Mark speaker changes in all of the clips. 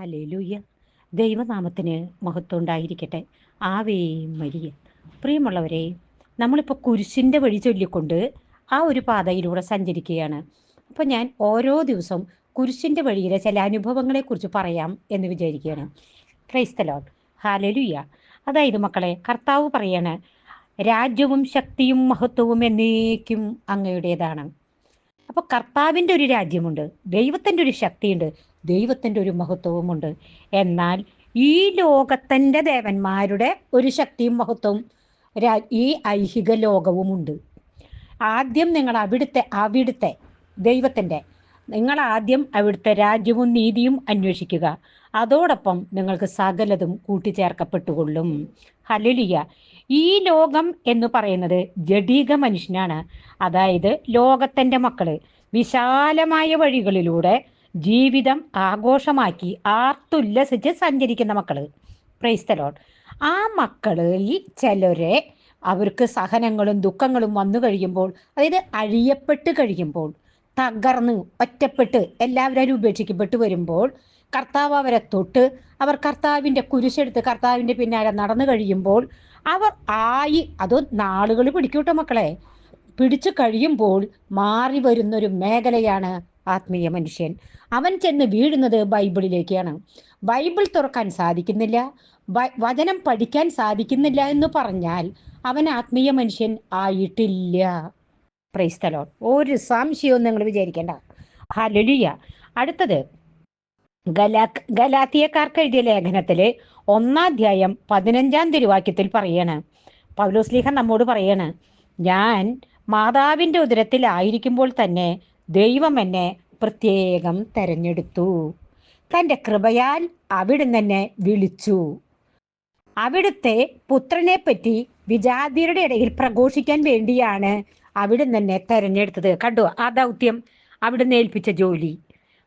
Speaker 1: Hallelujah ദൈവനാമത്തിന് മഹത്വം ഉണ്ടായിരിക്കട്ടെ ആവേ മരിയ. പ്രിയമുള്ളവരെ നമ്മളിപ്പോൾ കുരിശിന്റെ വഴി ചൊല്ലിക്കൊണ്ട് ആ ഒരു പാതയിലൂടെ സഞ്ചരിക്കുകയാണ്. അപ്പോൾ ഞാൻ ഓരോ ദിവസവും കുരിശിന്റെ വഴിയിലെ ചില അനുഭവങ്ങളെക്കുറിച്ച് പറയാം എന്ന് വിചാരിക്കുകയാണ്. ക്രൈസ്തലോൺ ഹാലലുയ്യ അതായത് മക്കളെ കർത്താവ് പറയാണ് രാജ്യവും ശക്തിയും മഹത്വവും എന്നേക്കും അങ്ങയുടേതാണ്. അപ്പോൾ കർത്താവിന്റെ ഒരു രാജ്യമുണ്ട് ദൈവത്തിന്റെ ഒരു ശക്തിയുണ്ട്. ദൈവത്തിന്റെ ഒരു മഹത്വവുമുണ്ട്. എന്നാൽ ഈ ലോകത്തിന്റെ ദേവന്മാരുടെ ഒരു ശക്തിയും മഹത്വവും ഈ ഐഹിക ലോകവുമുണ്ട്. ആദ്യം നിങ്ങൾ അവിടുത്തെ അവിടുത്തെ ദൈവത്തിന്റെ നിങ്ങൾ ആദ്യം അവിടുത്തെ രാജ്യവും നീതിയും അന്വേഷിക്കുക. അതോടൊപ്പം നിങ്ങൾക്ക് സകലതും കൂട്ടിച്ചേർക്കപ്പെട്ടുകൊള്ളും. ഹലലിയ ഈ ലോകം എന്ന് പറയുന്നത് ജഡീക മനുഷ്യനാണ്. അതായത് ലോകത്തിന്റെ മക്കൾ. വിശാലമായ വഴികളിലൂടെ ജീവിതം ആഘോഷമാക്കി ആർത്തുല്ലസിച്ച് സഞ്ചരിക്കുന്ന മക്കൾ പ്രൈസ്തലോൺ ആ മക്കളിൽ ചിലരെ അവർക്ക് സഹനങ്ങളും ദുഃഖങ്ങളും വന്നു കഴിയുമ്പോൾ അതായത് അഴിയപ്പെട്ട് കഴിയുമ്പോൾ തകർന്ന് ഒറ്റപ്പെട്ട് എല്ലാവരും ഉപേക്ഷിക്കപ്പെട്ട് വരുമ്പോൾ കർത്താവ് അവരെ തൊട്ട് അവർ കർത്താവിന്റെ കുരിശെടുത്ത് കർത്താവിന്റെ പിന്നാലെ നടന്നു കഴിയുമ്പോൾ അവർ ആയി അത് നാളുകൾ പിടിക്കൂട്ടോ മക്കളെ? പിടിച്ചു കഴിയുമ്പോൾ മാറി വരുന്നൊരു മേഖലയാണ് ആത്മീയ മനുഷ്യൻ. അവൻ ചെന്ന് വീഴുന്നത് ബൈബിളിലേക്കാണ്. ബൈബിൾ തുറക്കാൻ സാധിക്കുന്നില്ല. വചനം പഠിക്കാൻ സാധിക്കുന്നില്ല എന്ന് പറഞ്ഞാൽ അവൻ ആത്മീയ മനുഷ്യൻ ആയിട്ടില്ല. പ്രൈസ്തലോൺ ഒരു സംശയവും നിങ്ങൾ വിചാരിക്കേണ്ട. ഹലലിയ അടുത്തത്. ഗലാ ഗലാത്തിയക്കാർക്ക് എഴുതിയ ലേഖനത്തിൽ ഒന്നാധ്യായം പതിനഞ്ചാം തിരുവാക്യത്തിൽ പറയാണ്. പൗലോസ്ലീഹ നമ്മോട് പറയാണ് ഞാൻ മാതാവിന്റെ ഉദരത്തിലായിരിക്കുമ്പോൾ തന്നെ ദൈവം എന്നെ പ്രത്യേകം തെരഞ്ഞെടുത്തു. തന്റെ കൃപയാൽ അവിടുന്ന് എന്നെ വിളിച്ചു. അവിടുത്തെ പുത്രനെ പറ്റി വിജാതിയുടെ ഇടയിൽ പ്രഘോഷിക്കാൻ വേണ്ടിയാണ് അവിടുന്ന് എന്നെ തെരഞ്ഞെടുത്തത്. കണ്ടു? ആ ദൗത്യം അവിടുന്ന് ഏൽപ്പിച്ച ജോലി.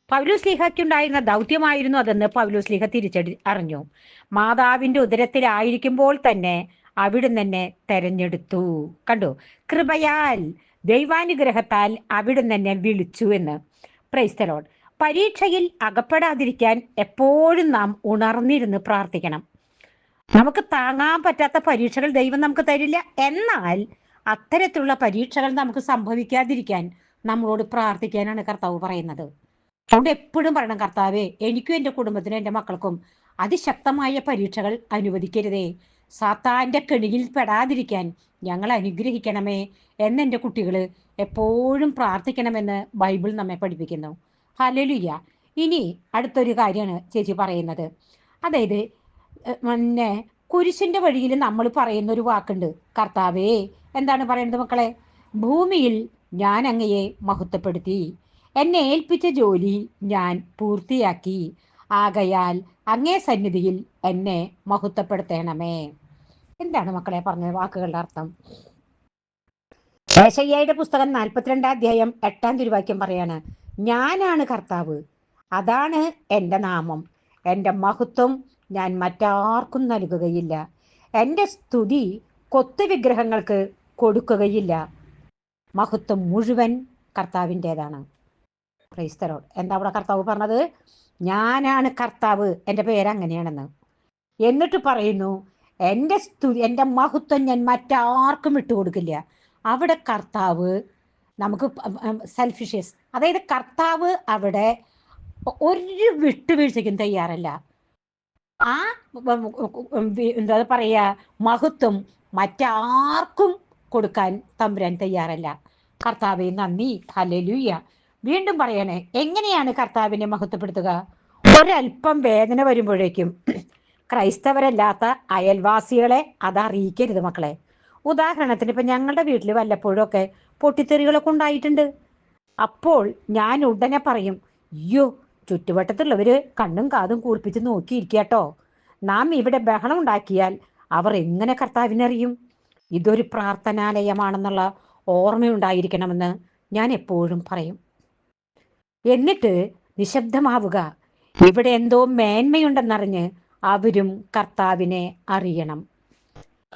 Speaker 1: പൗലോസ്ലിഹയ്ക്കുണ്ടായിരുന്ന ദൗത്യമായിരുന്നു അതെന്ന് പൗലോസ്ലിഹ തിരിച്ചടി അറിഞ്ഞു. മാതാവിന്റെ ഉദരത്തിലായിരിക്കുമ്പോൾ തന്നെ അവിടുന്ന് എന്നെ തെരഞ്ഞെടുത്തു. കണ്ടു? കൃപയാൽ ദൈവാനുഗ്രഹത്താൽ അവിടുന്ന് എന്നെ വിളിച്ചു എന്ന്. പ്രൈസ്തലോൺ പരീക്ഷയിൽ അകപ്പെടാതിരിക്കാൻ എപ്പോഴും നാം ഉണർന്നിരുന്ന് പ്രാർത്ഥിക്കണം. നമുക്ക് താങ്ങാൻ പറ്റാത്ത പരീക്ഷകൾ ദൈവം നമുക്ക് തരില്ല. എന്നാൽ അത്തരത്തിലുള്ള പരീക്ഷകൾ നമുക്ക് സംഭവിക്കാതിരിക്കാൻ നമ്മളോട് പ്രാർത്ഥിക്കാനാണ് കർത്താവ് പറയുന്നത്. അതുകൊണ്ട് എപ്പോഴും പറയണം കർത്താവേ എനിക്കും എന്റെ കുടുംബത്തിനും എന്റെ മക്കൾക്കും അതിശക്തമായ പരീക്ഷകൾ അനുവദിക്കരുതേ. സാത്താന്റെ കെണിയിൽ പെടാതിരിക്കാൻ ഞങ്ങൾ അനുഗ്രഹിക്കണമേ എന്നെന്റെ കുട്ടികൾ എപ്പോഴും പ്രാർത്ഥിക്കണമെന്ന് ബൈബിൾ നമ്മെ പഠിപ്പിക്കുന്നു. ഹലലുയ്യ ഇനി അടുത്തൊരു കാര്യമാണ് ചേച്ചി പറയുന്നത്. അതായത് പിന്നെ കുരിശിന്റെ വഴിയിൽ നമ്മൾ പറയുന്ന ഒരു വാക്കുണ്ട്. കർത്താവേ എന്താണ് പറയുന്നത് മക്കളെ? ഭൂമിയിൽ ഞാൻ അങ്ങയെ മഹത്വപ്പെടുത്തി. എന്നെ ഏൽപ്പിച്ച ജോലി ഞാൻ പൂർത്തിയാക്കി. ആകയാൽ അങ്ങേ സന്നിധിയിൽ എന്നെ മഹത്വപ്പെടുത്തണമേ. എന്താണ് മക്കളെ പറഞ്ഞ വാക്കുകളുടെ അർത്ഥം? ഏശയ്യയുടെ പുസ്തകം നാൽപ്പത്തിരണ്ടാം അധ്യായം എട്ടാം തിരുവാക്യം പറയാണ് ഞാനാണ് കർത്താവ് അതാണ് എന്റെ നാമം. എന്റെ മഹത്വം ഞാൻ മറ്റാർക്കും നൽകുകയില്ല. എന്റെ സ്തുതി കൊത്തു വിഗ്രഹങ്ങൾക്ക് കൊടുക്കുകയില്ല. മഹത്വം മുഴുവൻ കർത്താവിന്റെതാണ്. ക്രൈസ്തരോട് എന്താ അവിടെ കർത്താവ് പറഞ്ഞത്? ഞാനാണ് കർത്താവ്. എന്റെ പേര് അങ്ങനെയാണെന്ന്. എന്നിട്ട് പറയുന്നു എന്റെ സ്തുതി എന്റെ മഹത്വം ഞാൻ മറ്റാർക്കും വിട്ടുകൊടുക്കില്ല. അവിടെ കർത്താവ് നമുക്ക് സെൽഫിഷ്യസ് അതായത് കർത്താവ് അവിടെ ഒരു വിട്ടുവീഴ്ചയ്ക്കും തയ്യാറല്ല. ആ എന്താ പറയുക മഹത്വം മറ്റാർക്കും കൊടുക്കാൻ തമ്പുരാൻ തയ്യാറല്ല. കർത്താവെ നന്ദി. ഹലലുയ്യ വീണ്ടും പറയണേ എങ്ങനെയാണ് കർത്താവിനെ മഹത്വപ്പെടുത്തുക? ഒരല്പം വേദന വരുമ്പോഴേക്കും ക്രൈസ്തവരല്ലാത്ത അയൽവാസികളെ അത് അറിയിക്കരുത് മക്കളെ. ഉദാഹരണത്തിന് ഇപ്പം ഞങ്ങളുടെ വീട്ടിൽ വല്ലപ്പോഴൊക്കെ പൊട്ടിത്തെറികളൊക്കെ ഉണ്ടായിട്ടുണ്ട്. അപ്പോൾ ഞാൻ ഉടനെ പറയും അയ്യോ ചുറ്റുവട്ടത്തുള്ളവർ കണ്ണും കാതും കൂർപ്പിച്ച് നോക്കിയിരിക്കട്ടോ നാം ഇവിടെ ബഹളം ഉണ്ടാക്കിയാൽ അവർ എങ്ങനെ കർത്താവിനറിയും? ഇതൊരു പ്രാർത്ഥനാലയമാണെന്നുള്ള ഓർമ്മയുണ്ടായിരിക്കണമെന്ന് ഞാൻ എപ്പോഴും പറയും. എന്നിട്ട് നിശബ്ദമാവുക. ഇവിടെ എന്തോ മേന്മയുണ്ടെന്നറിഞ്ഞ് അവരും കർത്താവിനെ അറിയണം.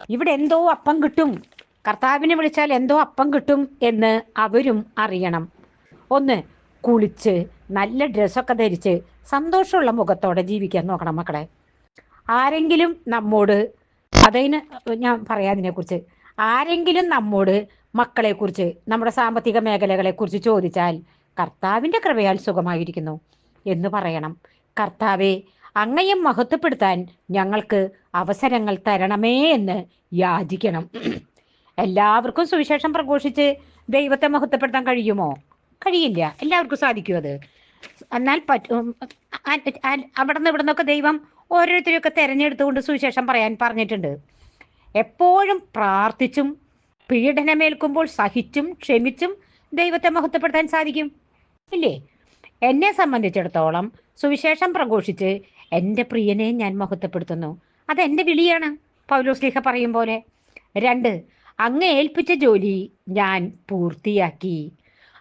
Speaker 1: ഇവിടെ എന്തോ അപ്പം കിട്ടും. കർത്താവിനെ വിളിച്ചാൽ എന്തോ അപ്പം കിട്ടും എന്ന് അവരും അറിയണം. ഒന്ന് കുളിച്ച് നല്ല ഡ്രസ്സൊക്കെ ധരിച്ച് സന്തോഷമുള്ള മുഖത്തോടെ ജീവിക്കാൻ നോക്കണം മക്കളെ. ആരെങ്കിലും നമ്മോട് അതിന് ഞാൻ പറയാം അതിനെക്കുറിച്ച്. ആരെങ്കിലും നമ്മോട് മക്കളെക്കുറിച്ച് നമ്മുടെ സാമ്പത്തിക മേഖലകളെക്കുറിച്ച് ചോദിച്ചാൽ കർത്താവിന്റെ കൃപയാൽ സുഖമായിരിക്കുന്നു എന്ന് പറയണം. കർത്താവെ അങ്ങയും മഹത്വപ്പെടുത്താൻ ഞങ്ങൾക്ക് അവസരങ്ങൾ തരണമേ എന്ന് യാചിക്കണം. എല്ലാവർക്കും സുവിശേഷം പ്രഘോഷിച്ച് ദൈവത്തെ മഹത്വപ്പെടുത്താൻ കഴിയുമോ? കഴിയില്ല. എല്ലാവർക്കും സാധിക്കും അത്. എന്നാൽ പറ്റും അവിടെ നിന്ന് ഇവിടെ നിന്നൊക്കെ ദൈവം ഓരോരുത്തരെയൊക്കെ തിരഞ്ഞെടുത്തുകൊണ്ട് സുവിശേഷം പറയാൻ പറഞ്ഞിട്ടുണ്ട്. എപ്പോഴും പ്രാർത്ഥിച്ചും പീഡനമേൽക്കുമ്പോൾ സഹിച്ചും ക്ഷമിച്ചും ദൈവത്തെ മഹത്വപ്പെടുത്താൻ സാധിക്കും. ഇല്ലേ? എന്നെ സംബന്ധിച്ചിടത്തോളം സുവിശേഷം പ്രഘോഷിച്ച് എന്റെ പ്രിയനെ ഞാൻ മഹത്വപ്പെടുത്തുന്നു. അത് അതെന്റെ വിളിയാണ് പൗലോസ്ലിഹ പറയും പോലെ. രണ്ട് അങ്ങ് ഏൽപ്പിച്ച ജോലി ഞാൻ പൂർത്തിയാക്കി.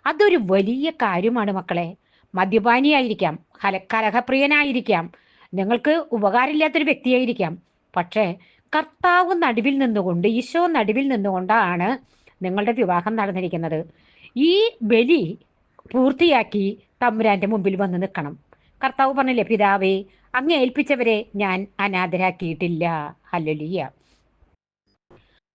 Speaker 1: അതൊരു വലിയ കാര്യമാണ് മക്കളെ. മദ്യപാനിയായിരിക്കാം കല കലഹപ്രിയനായിരിക്കാം നിങ്ങൾക്ക് ഉപകാരമില്ലാത്തൊരു വ്യക്തിയായിരിക്കാം. പക്ഷേ കർത്താവ് നടുവിൽ നിന്നുകൊണ്ട് ഈശോ നടുവിൽ നിന്നുകൊണ്ടാണ് നിങ്ങളുടെ വിവാഹം നടന്നിരിക്കുന്നത്. ഈ ബലി പൂർത്തിയാക്കി തമ്പുരാന്റെ മുമ്പിൽ വന്ന് നിൽക്കണം. കർത്താവ് പറഞ്ഞില്ലേ പിതാവേ അങ്ങ് ഏൽപ്പിച്ചവരെ ഞാൻ അനാഥരാക്കിയിട്ടില്ല. ഹല്ലലിയ.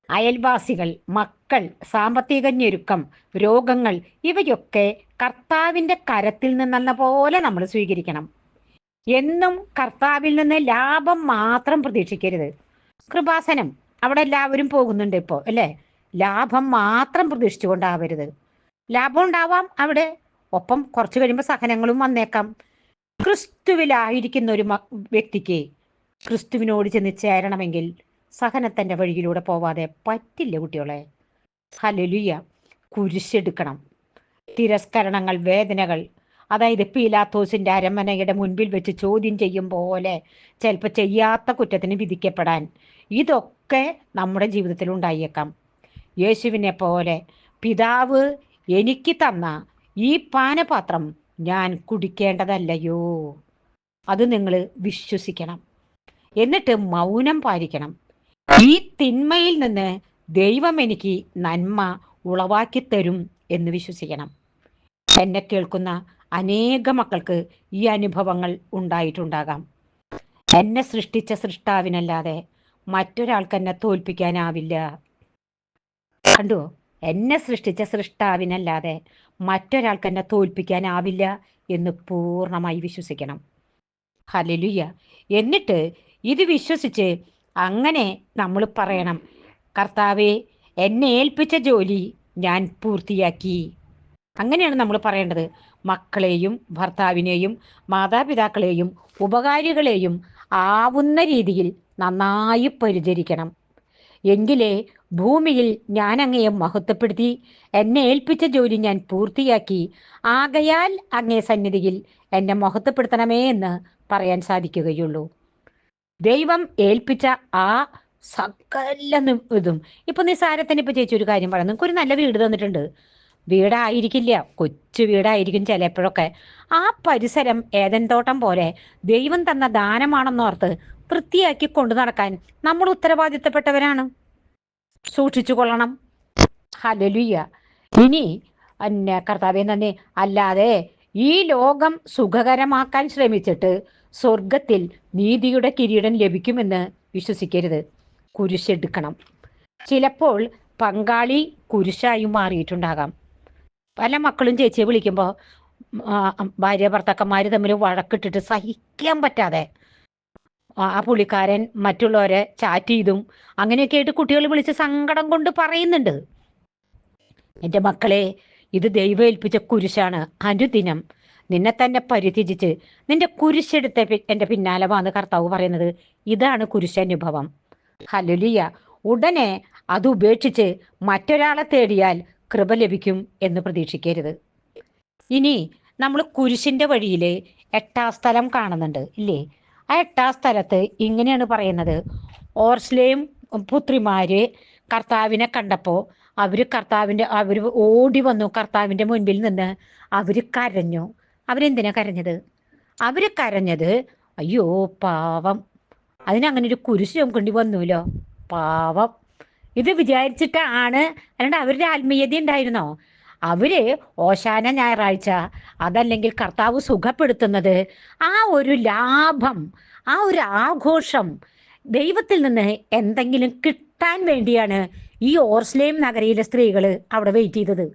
Speaker 1: അയൽവാസികൾ മക്കൾ സാമ്പത്തിക ഞെരുക്കം രോഗങ്ങൾ ഇവയൊക്കെ കർത്താവിന്റെ കരത്തിൽ നിന്നെന്ന പോലെ നമ്മൾ സ്വീകരിക്കണം. എന്നും കർത്താവിൽ നിന്ന് ലാഭം മാത്രം പ്രതീക്ഷിക്കരുത്. കൃപാസനം അവിടെ എല്ലാവരും പോകുന്നുണ്ട് ഇപ്പോൾ അല്ലേ? ലാഭം മാത്രം പ്രതീക്ഷിച്ചുകൊണ്ടാവരുത്. ലാഭം ഉണ്ടാവാം അവിടെ. ഒപ്പം കുറച്ച് കഴിയുമ്പോൾ സഹനങ്ങളും വന്നേക്കാം. ക്രിസ്തുവിലായിരിക്കുന്ന ഒരു വ്യക്തിക്ക് ക്രിസ്തുവിനോട് ചെന്ന് ചേരണമെങ്കിൽ സഹനത്തിന്റെ വഴിയിലൂടെ പോവാതെ പറ്റില്ല കുട്ടികളെ. ഹലലുയ കുരിശെടുക്കണം. തിരസ്കരണങ്ങൾ വേദനകൾ. അതായത് പീലാത്തോസിന്റെ അരമനയുടെ മുൻപിൽ വെച്ച് ചോദ്യം ചെയ്യും പോലെ ചിലപ്പോൾ ചെയ്യാത്ത കുറ്റത്തിന് വിധിക്കപ്പെടാൻ. ഇതൊക്കെ നമ്മുടെ ജീവിതത്തിൽ ഉണ്ടായേക്കാം. യേശുവിനെ പോലെ പിതാവ് എനിക്ക് തന്ന ഈ പാനപാത്രം ഞാൻ കുടിക്കേണ്ടതല്ലയോ? അത് നിങ്ങൾ വിശ്വസിക്കണം. എന്നിട്ട് മൗനം പാലിക്കണം. ഈ തിന്മയിൽ നിന്ന് ദൈവം എനിക്ക് നന്മ ഉളവാക്കി തരും എന്ന് വിശ്വസിക്കണം. എന്നെ കേൾക്കുന്ന അനേക മക്കൾക്ക് ഈ അനുഭവങ്ങൾ ഉണ്ടായിട്ടുണ്ടാകാം. എന്നെ സൃഷ്ടിച്ച സൃഷ്ടാവിനല്ലാതെ മറ്റൊരാൾക്ക് എന്നെ തോൽപ്പിക്കാനാവില്ല. കണ്ടു? എന്നെ സൃഷ്ടിച്ച സൃഷ്ടാവിനല്ലാതെ മറ്റൊരാൾക്ക് എന്നെ തോൽപ്പിക്കാനാവില്ല എന്ന് പൂർണമായി വിശ്വസിക്കണം. ഹലലുയ്യ എന്നിട്ട് ഇത് വിശ്വസിച്ച് അങ്ങനെ നമ്മൾ പറയണം കർത്താവെ എന്നെ ഏൽപ്പിച്ച ജോലി ഞാൻ പൂർത്തിയാക്കി. അങ്ങനെയാണ് നമ്മൾ പറയേണ്ടത്. മക്കളെയും ഭർത്താവിനെയും മാതാപിതാക്കളെയും ഉപകാരികളെയും ആവുന്ന രീതിയിൽ നന്നായി പരിചരിക്കണം. എങ്കിലേ ഭൂമിയിൽ ഞാൻ അങ്ങയെ മഹത്വപ്പെടുത്തി. എന്നെ ഏൽപ്പിച്ച ജോലി ഞാൻ പൂർത്തിയാക്കി. ആകയാൽ അങ്ങേ സന്നിധിയിൽ എന്നെ മഹത്വപ്പെടുത്തണമേ എന്ന് പറയാൻ സാധിക്കുകയുള്ളൂ. ദൈവം ഏൽപ്പിച്ച ആ സകല ഇതും. ഇപ്പൊ നിസാരത്തിന് ഇപ്പൊ ചേച്ചി ഒരു കാര്യം പറയാം. നിങ്ങൾക്ക് ഒരു നല്ല വീട് തന്നിട്ടുണ്ട്. വീടായിരിക്കില്ല. കൊച്ചു വീടായിരിക്കും ചിലപ്പോഴൊക്കെ. ആ പരിസരം ഏതൻ തോട്ടം പോലെ ദൈവം തന്ന ദാനമാണെന്നോർത്ത് വൃത്തിയാക്കി കൊണ്ടു നടക്കാൻ നമ്മൾ ഉത്തരവാദിത്തപ്പെട്ടവരാണ്. സൂക്ഷിച്ചു കൊള്ളണം. ഹലലുയ്യ ഇനി എന്നെ കർത്താവെ നന്ദി. അല്ലാതെ ഈ ലോകം സുഖകരമാക്കാൻ ശ്രമിച്ചിട്ട് സ്വർഗത്തിൽ നീതിയുടെ കിരീടം ലഭിക്കുമെന്ന് വിശ്വസിക്കരുത്. കുരിശെടുക്കണം. ചിലപ്പോൾ പങ്കാളി കുരിശായി മാറിയിട്ടുണ്ടാകാം. പല മക്കളും ചേച്ചിയെ വിളിക്കുമ്പോൾ ഭാര്യ ഭർത്താക്കന്മാർ തമ്മിൽ വഴക്കിട്ടിട്ട് സഹിക്കാൻ പറ്റാതെ ആ പുള്ളിക്കാരൻ മറ്റുള്ളവരെ ചാറ്റ് ചെയ്തും അങ്ങനെയൊക്കെ ആയിട്ട് കുട്ടികൾ വിളിച്ച് സങ്കടം കൊണ്ട് പറയുന്നുണ്ട്. എന്റെ മക്കളെ ഇത് ദൈവം ഏൽപ്പിച്ച കുരിശാണ്. അനുദിനം നിന്നെ തന്നെ പരിത്യജിച്ച് നിന്റെ കുരിശെടുത്ത എന്റെ പിന്നാലെ വന്ന് കർത്താവ് പറയുന്നത് ഇതാണ് കുരിശനുഭവം. ഹലുലിയ ഉടനെ അത് ഉപേക്ഷിച്ച് മറ്റൊരാളെ തേടിയാൽ കൃപ ലഭിക്കും എന്ന് പ്രതീക്ഷിക്കരുത്. ഇനി നമ്മൾ കുരിശിന്റെ വഴിയിൽ എട്ടാം സ്ഥലം കാണുന്നുണ്ട് ഇല്ലേ? ആ എട്ടാം സ്ഥലത്ത് ഇങ്ങനെയാണ് പറയുന്നത്. ഓർസ്ലേയും പുത്രിമാര് കർത്താവിനെ കണ്ടപ്പോൾ അവർ കർത്താവിന്റെ അവർ ഓടി വന്നു കർത്താവിന്റെ മുൻപിൽ നിന്ന് അവർ കരഞ്ഞു. അവരെന്തിനാ കരഞ്ഞത്? അവർ കരഞ്ഞത് അയ്യോ പാവം. അതിനങ്ങനെ ഒരു കുരിശ് ചുമക്കേണ്ടി വന്നുല്ലോ പാവം. ഇത് വിചാരിച്ചിട്ടാണ്. അല്ലാണ്ട് അവരുടെ ആത്മീയത ഉണ്ടായിരുന്നോ? അവർ ഓശാന ഞായറാഴ്ച അതല്ലെങ്കിൽ കർത്താവ് സുഖപ്പെടുത്തുന്നത് ആ ഒരു ലാഭം ആ ഒരു ആഘോഷം ദൈവത്തിൽ നിന്ന് എന്തെങ്കിലും കിട്ടാൻ വേണ്ടിയാണ് ഈ ഓർസ്ലേം നഗരയിലെ സ്ത്രീകൾ അവിടെ വെയിറ്റ് ചെയ്തത്.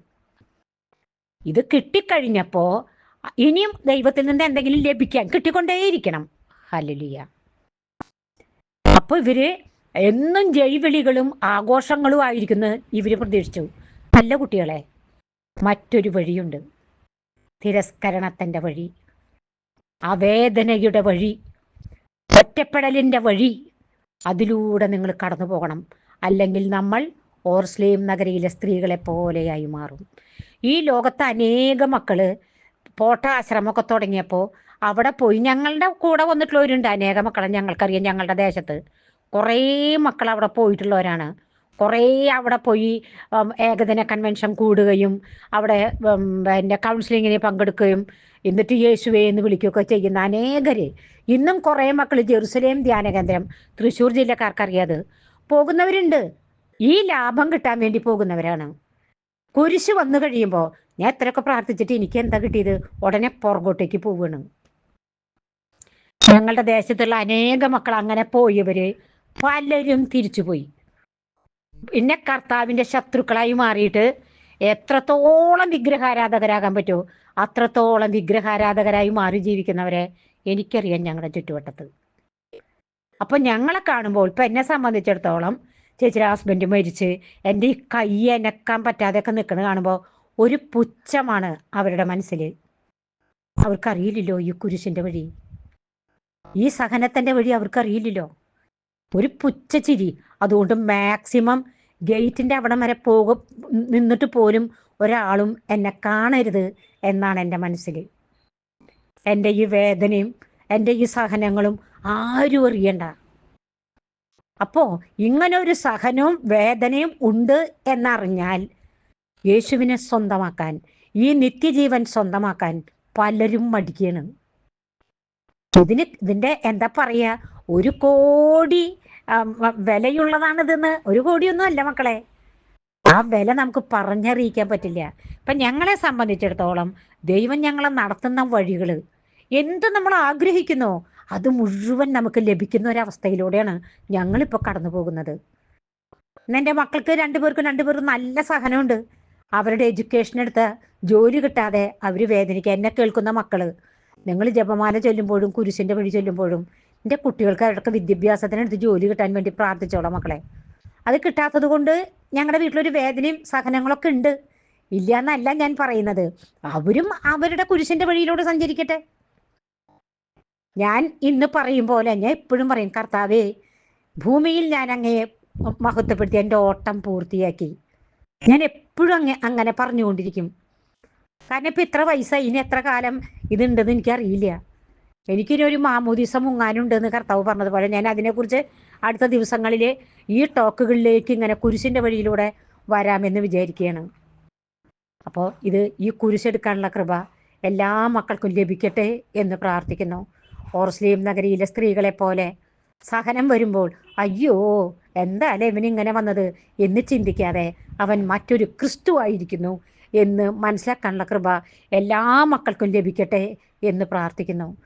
Speaker 1: ഇത് കിട്ടിക്കഴിഞ്ഞപ്പോൾ ഇനിയും ദൈവത്തിൽ നിന്ന് എന്തെങ്കിലും ലഭിക്കാൻ കിട്ടിക്കൊണ്ടേയിരിക്കണം. ഹല്ലേലൂയ. അപ്പോൾ ഇവർ എന്നും ജൈവിളികളും ആഘോഷങ്ങളും ആയിരിക്കുന്നു ഇവർ പ്രതീക്ഷിച്ചു. നല്ല കുട്ടികളെ മറ്റൊരു വഴിയുണ്ട്. തിരസ്കരണത്തിന്റെ വഴി. അവേദനയുടെ വഴി. ഒറ്റപ്പെടലിന്റെ വഴി. അതിലൂടെ നിങ്ങൾ കടന്നു പോകണം. അല്ലെങ്കിൽ നമ്മൾ ഓർസ്ലേം നഗരയിലെ സ്ത്രീകളെ പോലെയായി മാറും. ഈ ലോകത്ത് അനേക മക്കൾ പോട്ട ആശ്രമമൊക്കെ തുടങ്ങിയപ്പോൾ അവിടെ പോയി ഞങ്ങളുടെ കൂടെ വന്നിട്ടുള്ളവരുണ്ട് അനേക മക്കളെ ഞങ്ങൾക്കറിയാം ഞങ്ങളുടെ ദേശത്ത്. കുറേ മക്കൾ അവിടെ പോയിട്ടുള്ളവരാണ്. കുറേ അവിടെ പോയി ഏകദിന കൺവെൻഷൻ കൂടുകയും അവിടെ എന്റെ കൗൺസിലിങ്ങിന് പങ്കെടുക്കുകയും എന്നിട്ട് യേശുവേ എന്ന് വിളിക്കുകയൊക്കെ ചെയ്യുന്ന അനേകര്. ഇന്നും കുറേ മക്കൾ ജെറുസലേം ധ്യാന കേന്ദ്രം തൃശ്ശൂർ ജില്ലക്കാർക്കറിയാത്. പോകുന്നവരുണ്ട്. ഈ ലാഭം കിട്ടാൻ വേണ്ടി പോകുന്നവരാണ്. കുരിശ് വന്നു കഴിയുമ്പോൾ ഞാൻ എത്രയൊക്കെ പ്രാർത്ഥിച്ചിട്ട് എനിക്ക് എന്താ കിട്ടിയത്? ഉടനെ പുറകോട്ടേക്ക് പോവുകയാണ് ഞങ്ങളുടെ ദേശത്തുള്ള അനേക മക്കൾ അങ്ങനെ പോയവര് പലരും തിരിച്ചുപോയി. പിന്നെ കർത്താവിന്റെ ശത്രുക്കളായി മാറിയിട്ട് എത്രത്തോളം വിഗ്രഹാരാധകരാകാൻ പറ്റുമോ അത്രത്തോളം വിഗ്രഹാരാധകരായി മാറി ജീവിക്കുന്നവരെ എനിക്കറിയാം ഞങ്ങളുടെ ചുറ്റുവട്ടത്ത്. അപ്പൊ ഞങ്ങളെ കാണുമ്പോൾ ഇപ്പൊ എന്നെ സംബന്ധിച്ചിടത്തോളം ചേച്ചിയുടെ ഹസ്ബൻഡ് മരിച്ച് എന്റെ ഈ കൈ അനക്കാൻ പറ്റാതെയൊക്കെ നിൽക്കുന്നത് കാണുമ്പോൾ ഒരു പുച്ഛമാണ് അവരുടെ മനസ്സിൽ. അവർക്കറിയില്ലല്ലോ ഈ കുരിശിന്റെ വഴി. ഈ സഹനത്തിന്റെ വഴി അവർക്കറിയില്ലല്ലോ. ഒരു പുച്ഛച്ചിരി അതുകൊണ്ട് മാക്സിമം ഗേറ്റിന്റെ അവിടം വരെ പോകും നിന്നിട്ട് പോലും ഒരാളും എന്നെ കാണരുത് എന്നാണ് എന്റെ മനസ്സിൽ എന്റെ ഈ വേദനയും എന്റെ ഈ സഹനങ്ങളും ആരും അറിയണ്ട. അപ്പോ ഇങ്ങനെ ഒരു സഹനവും വേദനയും ഉണ്ട് എന്നറിഞ്ഞാൽ യേശുവിനെ സ്വന്തമാക്കാൻ ഈ നിത്യജീവൻ സ്വന്തമാക്കാൻ പലരും മടിക്കുകയാണ് ഇതിന് ഇതിന്റെ എന്താ പറയാ ഒരു കോടി വിലയുള്ളതാണിതെന്ന് ഒരു കോടിയൊന്നും അല്ല മക്കളെ. ആ വില നമുക്ക് പറഞ്ഞറിയിക്കാൻ പറ്റില്ല. ഇപ്പൊ ഞങ്ങളെ സംബന്ധിച്ചിടത്തോളം ദൈവം ഞങ്ങളെ നടത്തുന്ന വഴികൾ എന്ത് നമ്മൾ ആഗ്രഹിക്കുന്നു അത് മുഴുവൻ നമുക്ക് ലഭിക്കുന്ന ഒരവസ്ഥയിലൂടെയാണ് ഞങ്ങളിപ്പോൾ കടന്നു പോകുന്നത്. എന്റെ മക്കൾക്ക് രണ്ടുപേർക്കും രണ്ടുപേർക്കും നല്ല സഹനമുണ്ട്. അവരുടെ എഡ്യൂക്കേഷൻ എടുത്ത് ജോലി കിട്ടാതെ അവർ വേദനിക്കുക എന്നെ കേൾക്കുന്ന മക്കൾ നിങ്ങൾ ജപമാല ചൊല്ലുമ്പോഴും കുരിശിന്റെ വഴി ചൊല്ലുമ്പോഴും എന്റെ വിദ്യാഭ്യാസത്തിന് വിദ്യാഭ്യാസത്തിനടുത്ത് ജോലി കിട്ടാൻ വേണ്ടി പ്രാർത്ഥിച്ചോളാം മക്കളെ. അത് കിട്ടാത്തത് കൊണ്ട് ഞങ്ങളുടെ വീട്ടിലൊരു വേദനയും സഹനങ്ങളൊക്കെ ഉണ്ട്. ഇല്ല എന്നല്ല ഞാൻ പറയുന്നത്. അവരും അവരുടെ കുരിശിന്റെ വഴിയിലൂടെ സഞ്ചരിക്കട്ടെ. ഞാൻ ഇന്ന് പറയും പോലെ ഞാൻ എപ്പോഴും പറയും കർത്താവേ ഭൂമിയിൽ ഞാൻ അങ്ങയെ മഹത്വപ്പെടുത്തി എന്റെ ഓട്ടം പൂർത്തിയാക്കി. ഞാൻ എപ്പോഴും അങ്ങ അങ്ങനെ പറഞ്ഞുകൊണ്ടിരിക്കും. കാരണം ഇപ്പം ഇത്ര വയസ്സായി ഇനി എത്ര കാലം ഇതുണ്ടെന്ന് എനിക്കറിയില്ല. എനിക്കിനി ഒരു മാമോദിസം മുങ്ങാനുണ്ടെന്ന് കർത്താവ് പറഞ്ഞതുപോലെ ഞാൻ അതിനെക്കുറിച്ച് അടുത്ത ദിവസങ്ങളിൽ ഈ ടോക്കുകളിലേക്ക് ഇങ്ങനെ കുരിശിന്റെ വഴിയിലൂടെ വരാമെന്ന് വിചാരിക്കുകയാണ്. അപ്പോൾ ഇത് ഈ കുരിശെടുക്കാനുള്ള കൃപ എല്ലാ മക്കൾക്കും ലഭിക്കട്ടെ എന്ന് പ്രാർത്ഥിക്കുന്നു. ഓർസ്ലീം നഗരിയിലെ സ്ത്രീകളെ പോലെ സഹനം വരുമ്പോൾ അയ്യോ എന്തായാലും ഇവനിങ്ങനെ വന്നത്? എന്ന് ചിന്തിക്കാതെ അവൻ മറ്റൊരു ക്രിസ്തു ആയിരിക്കുന്നു എന്ന് മനസ്സിലാക്കാനുള്ള കൃപ എല്ലാ മക്കൾക്കും ലഭിക്കട്ടെ എന്ന് പ്രാർത്ഥിക്കുന്നു.